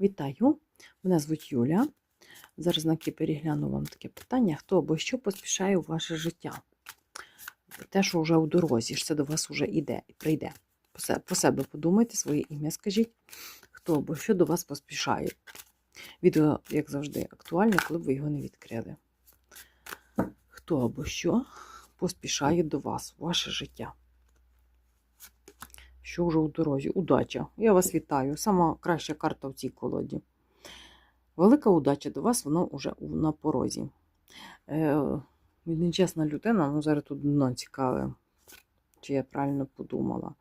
Вітаю! Мене звуть Юля. Зараз знаки перегляну вам таке питання: хто або що поспішає у ваше життя? Те, що вже у дорозі, що це до вас вже йде і прийде. По себе подумайте, своє ім'я скажіть, хто або що до вас поспішає. Відео, як завжди, актуальне, коли б ви його не відкрили. Хто або що поспішає до вас, у ваше життя? Що вже у дорозі? Удача. Я вас вітаю. Сама краща карта в цій колоді. Велика удача до вас, воно вже на порозі. Е, нечесна людина, ну зараз тут дно цікаве, чи я правильно подумала.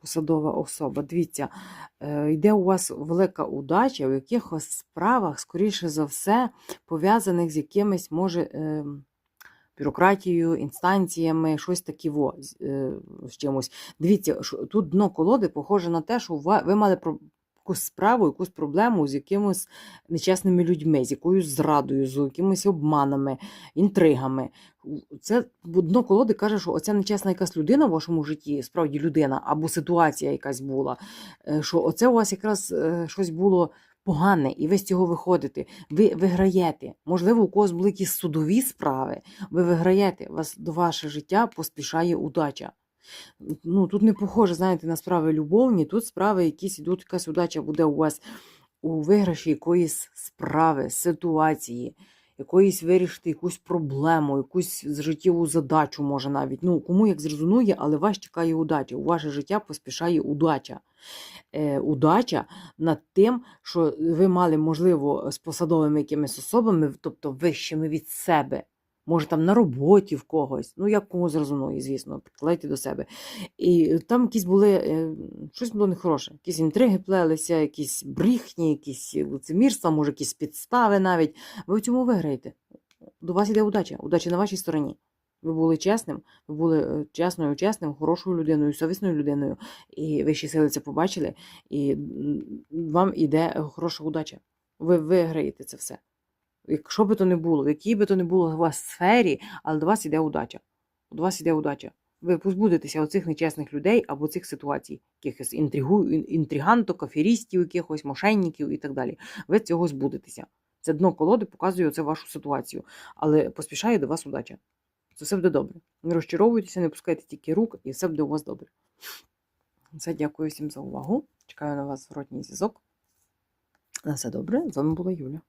Посадова особа. Дивіться, е, йде у вас велика удача в якихось справах, скоріше за все, пов'язаних з якимись, може, е, бюрократією, інстанціями, щось таке во, з, е, чимось. Дивіться, тут дно колоди похоже на те, що ви мали про якусь справу, якусь проблему з якимось нечесними людьми, з якоюсь зрадою, з якимись обманами, інтригами. Це дно колоди каже, що оця нечесна якась людина в вашому житті, справді людина, або ситуація якась була, е, що оце у вас якраз е, щось було погане, і ви з цього виходите. Ви виграєте. Можливо, у когось були якісь судові справи, ви виграєте, вас до ваше життя поспішає удача. Ну, тут не похоже, знаєте, на справи любовні, тут справи якісь ідуть, якась удача буде у вас у виграші якоїсь справи, ситуації, якоїсь вирішити якусь проблему, якусь життєву задачу, може навіть. Ну, кому як зрезонує, але вас чекає удача. У ваше життя поспішає удача. Е, удача над тим, що ви мали, можливо, з посадовими якимись особами, тобто вищими від себе. Може, там на роботі в когось, ну як кому зрозуміє, звісно, прикладайте до себе. І там якісь були, е, щось було нехороше, якісь інтриги плелися, якісь брехні, якісь лицемірства, може, якісь підстави навіть. Ви в цьому виграєте. До вас йде удача, удача на вашій стороні. Ви були чесним, ви були е, чесною, чесним, хорошою людиною, совісною людиною, і вищі сили це побачили, і вам йде хороша удача. Ви виграєте це все. Якщо би то не було, в якій би то не було у вас сфері, але до вас іде удача. До вас іде удача. Ви позбудетеся оцих нечесних людей або цих ситуацій, якихось інтригу, інтриганток, аферістів, якихось мошенників і так далі. Ви цього збудетеся. Це дно колоди показує оце вашу ситуацію, але поспішає до вас удача. Це все буде добре. Не розчаровуйтеся, не пускайте тільки рук, і все буде у вас добре. Все, дякую всім за увагу. Чекаю на вас зворотній зв'язок. На все добре. З вами була Юля.